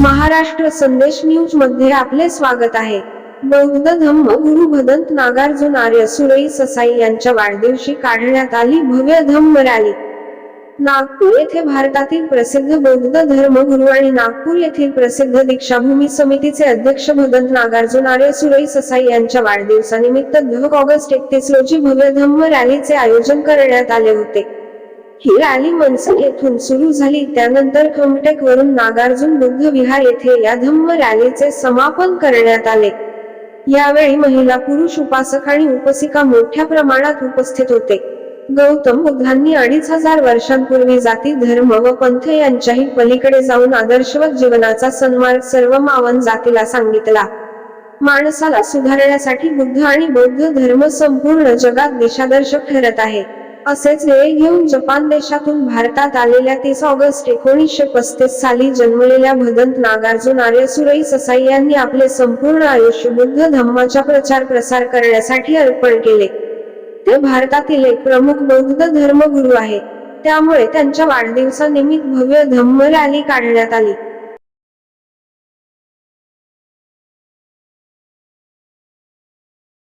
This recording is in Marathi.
महाराष्ट्र संदेश न्यूजमध्ये आपले स्वागत आहे. बौद्ध धम्म गुरु भदंत नागार्जुन आर्य सुरई ससाई यांच्या वाढदिवशी काढण्यात आली भव्य धम्म रॅली. नागपूर येथे भारतातील प्रसिद्ध बौद्ध धर्मगुरू आणि नागपूर येथील प्रसिद्ध दीक्षाभूमी समितीचे अध्यक्ष भदंत नागार्जुन आर्य सुरई ससाई यांच्या वाढदिवसानिमित्त दह ऑगस्ट एकतीस रोजी भव्य धम्म रॅलीचे आयोजन करण्यात आले होते. ही रॅली मनसर येथून सुरू झाली. त्यानंतर खमटेक वरून नागार्जुन बुद्ध विहार येथे या धम्म रॅलीचे समापन करण्यात आले. यावेळी महिला पुरुष उपासक आणि उपासिका मोठ्या प्रमाणात उपस्थित होते. गौतम बुद्धांनी अडीच हजार वर्षांपूर्वी जाती धर्म व पंथ यांच्याही पलीकडे जाऊन आदर्शवत जीवनाचा सन्मार्ग सर्व मावन जातीला सांगितला. माणसाला सुधारण्यासाठी बुद्ध आणि बौद्ध धर्म संपूर्ण जगात दिशादर्शक ठरत आहे. असेच वेळ घेऊन जपान देशातून भारतात आलेल्या तीस ऑगस्ट एकोणीसशे पस्तीस साली जन्मलेल्या भदंत नागार्जुन आर्य सुरई ससाई यांनी आपले संपूर्ण आयुष्य बुद्ध धम्माचा प्रचार प्रसार करण्यासाठी अर्पण केले. ते भारतातील एक प्रमुख बौद्ध धर्मगुरू आहे त्यामुळे त्यांच्या वाढदिवसानिमित्त भव्य धम्म रॅली काढण्यात आली.